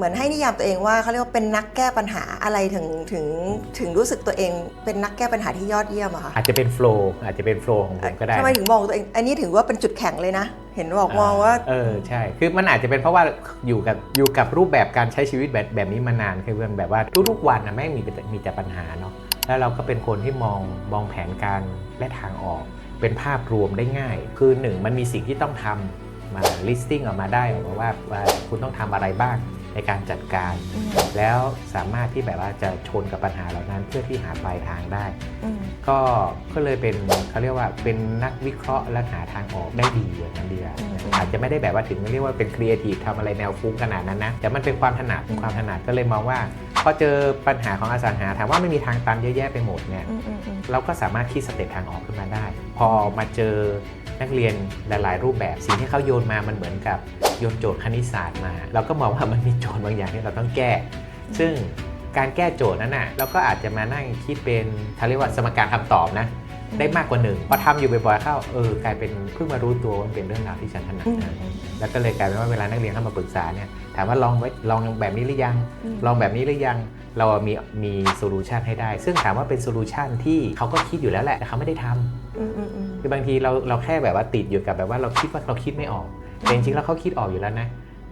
เหมือนให้นิยามตัวเองว่าเขาเรียกว่าเป็นนักแก้ปัญหาอะไรถึงถึงถึงรู้สึกตัวเองเป็นนักแก้ปัญหาที่ยอดเยี่ยมอะคะอาจจะเป็นโฟล์อาจจะเป็นโฟล์ของผมก็ได้ทำไมถึงมองตัวเองอันนี้ถือว่าเป็นจุดแข็งเลยนะ เห็นบอกมองว่าเออใช่ คือมันอาจจะเป็นเพราะว่าอยู่กับอยู่กับรูปแบบการใช้ชีวิตแบบแบบนี้มานานคือมันแบบว่าทุกๆวันนะแม่งมีแต่มีแต่ปัญหาเนาะแล้วเราก็เป็นคนที่มองมองแผนการและทางออก เป็นภาพรวมได้ง่าย คือหนึ่งมันมีสิ่งที่ต้องทำมา listing ออกมาได้ออกมาว่าว่าคุณต้องทำอะไรบ้าง ในการจัดการอืมแล้วสามารถที่แบบว่าจะชนกับปัญหาเหล่านั้นเพื่อที่หาปลายทางได้อืมก็ก็เลยเป็นเขาเรียกว่าเป็นนักวิเคราะห์และหาทางออกได้ดีอย่างนั้นเดียวอืมอาจจะไม่ได้แบบว่าถึงเรียกว่าเป็นครีเอทีฟทำอะไรแนวฟุ้งขนาดนั้นนะแต่มันเป็นความถนัดเป็นความถนัดก็เลยมองว่าพอเจอปัญหาของอสังหาถามว่าไม่มีทางตันเยอะแยะไปหมดเนี่ยอืมอืมอืมเราก็สามารถคิดสเต็ปทางออกขึ้นมาได้ พอมาเจอนักเรียนหลาย ๆ รูปแบบสิ่งที่เขาโยนมามันเหมือนกับ โยนโจทย์คณิตศาสตร์มา เราก็มองว่ามันมีโจทย์บางอย่างที่เราต้องแก้ ซึ่งการแก้โจทย์นั้นน่ะเราก็อาจจะมานั่งคิดเป็นเขาเรียกว่าสมการคำตอบนะ ได้มากกว่าหนึ่งพอทำอยู่บ่อยๆเข้าเออกลายเป็นเพิ่งมารู้ตัวว่ามันเป็นเรื่องราวที่ฉันถนัดอืมนะแล้วก็เลยกลายเป็นว่าเวลานักเรียนเข้ามาปรึกษาเนี่ยถามว่าลองไว้ลองแบบนี้หรือยังอืมลองแบบนี้หรือยังเรามีมีโซลูชันให้ได้ ซึ่งถามว่าเป็นโซลูชันที่เขาก็คิดอยู่แล้วแหละแต่เขาไม่ได้ทำอืมอืมอืมคือบางทีเราเราแค่แบบว่าติดอยู่กับแบบว่าเราคิดว่าเราคิดไม่ออก แต่จริงๆแล้วเขาคิดออกอยู่แล้วนะ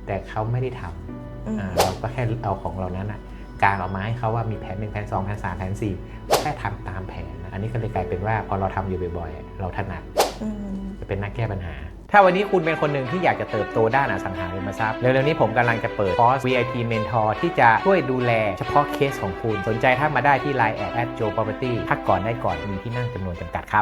แต่เขาไม่ได้ทำอืมอ่าเราก็แค่เอาของเรานั้นนะกางออกมาให้เขาว่ามีแผนหนึ่งแผนสองแผนสามแผนสี่แค่ทำตามแผนนะอันนี้ก็เลยกลายเป็นว่าพอเราทำอยู่บ่อยๆ เราถนัดอืมจะเป็นนักแก้ปัญหา ถ้าวันนี้คุณเป็นคนหนึ่งที่อยากจะเติบโตด้านอสังหาริมทรัพย์ เร็วๆนี้ผมกำลังจะเปิดคอร์ส VIP Mentor ที่จะช่วยดูแลเฉพาะเคสของคุณ สนใจถ้ามาได้ที่ Line แอด at Joe Property พักก่อนได้ก่อนมีที่นั่งจำนวนจำกัดครับ